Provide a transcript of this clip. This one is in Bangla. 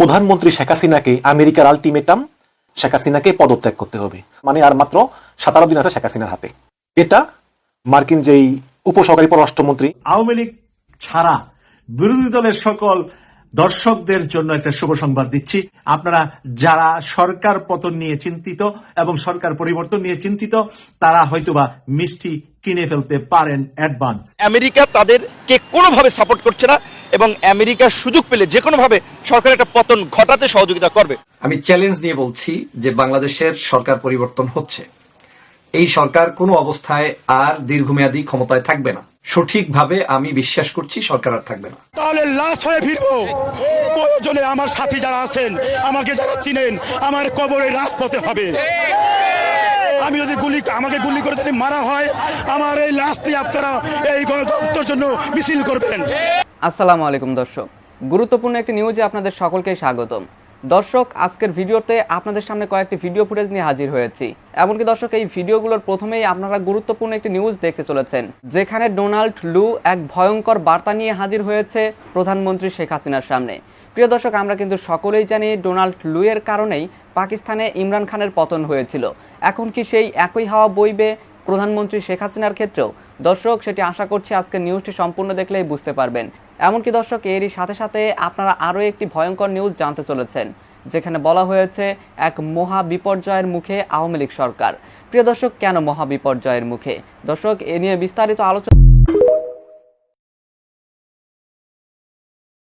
প্রধানমন্ত্রী শেখ হাসিনাকে আমেরিকার আলটিমেটাম শেখ হাসিনাকে পদত্যাগ করতে হবে। মানে আর মাত্র সাতারো দিন আছে শেখ হাসিনার হাতে। এটা মার্কিন যেই উপসহকারী পররাষ্ট্রমন্ত্রী আওয়ামী লীগ ছাড়া বিরোধী দলের সকল দর্শকদের জন্য একটা শুভ সংবাদ দিচ্ছি। আপনারা যারা সরকার পতন নিয়ে চিন্তিত এবং সরকার পরিবর্তন নিয়ে চিন্তিত তারা হয়তোবা মিষ্টি কিনে ফেলতে পারেন অ্যাডভান্স। আমেরিকা তাদেরকে কোনোভাবে সাপোর্ট করছে না এবং আমেরিকা সুযোগ পেলে যে কোনোভাবে সরকার একটা পতন ঘটাতে সহযোগিতা করবে। আমি চ্যালেঞ্জ নিয়ে বলছি যে বাংলাদেশের সরকার পরিবর্তন হচ্ছে। এই সরকার কোনো অবস্থায় আর দীর্ঘমেয়াদী ক্ষমতায় থাকবে না। সঠিকভাবে আমি বিশ্বাস করছি সরকার আর থাকবে না। তাহলে লাস্ট হয়ে ফিরবো। প্রয়োজনে আমার সাথী যারা আছেন আমাকে যারা চিনেন আমার কবরে রাজপথে হবে। আমি যদি গুলি আমাকে গুলি করে যদি মারা হয় আমার এই লাশ দিয়ে আপনারা এই গণতন্ত্রের জন্য মিছিল করবেন। আসসালামু আলাইকুম দর্শক। গুরুত্বপূর্ণ একটি নিউজে আপনাদের সকলকে স্বাগতম। দর্শক, আজকের ভিডিওতে আপনাদের সামনে কয়েকটি ভিডিও ফুটেজ নিয়ে হাজির হয়েছি। এমনকি দর্শক, এই ভিডিওগুলোর প্রথমেই আপনারা গুরুত্বপূর্ণ একটি নিউজ দেখে চলেছেন, যেখানে ডোনাল্ড লু এক ভয়ঙ্কর বার্তা নিয়ে হাজির হয়েছে প্রধানমন্ত্রী শেখ হাসিনার সামনে। প্রিয় দর্শক, আমরা কিন্তু সকলেই জানি ডোনাল্ড লু এর কারণেই পাকিস্তানে ইমরান খানের পতন হয়েছিল। এখন কি সেই একই হাওয়া বইবে প্রধানমন্ত্রী শেখ হাসিনার ক্ষেত্রেও? দর্শক, সেটি আশা করছি আজকে নিউজটি সম্পূর্ণ দেখলেই বুঝতে পারবেন। এমনকি দর্শক, এরই সাথে সাথে আপনারা আরও একটি ভয়ঙ্কর নিউজ জানতে চলেছেন, যেখানে বলা হয়েছে এক মহা বিপর্যয়ের মুখে আওয়ামী লীগ সরকার। প্রিয় দর্শক, কেন মহা বিপর্যয়ের মুখে? দর্শক, এ নিয়ে বিস্তারিত আলোচনা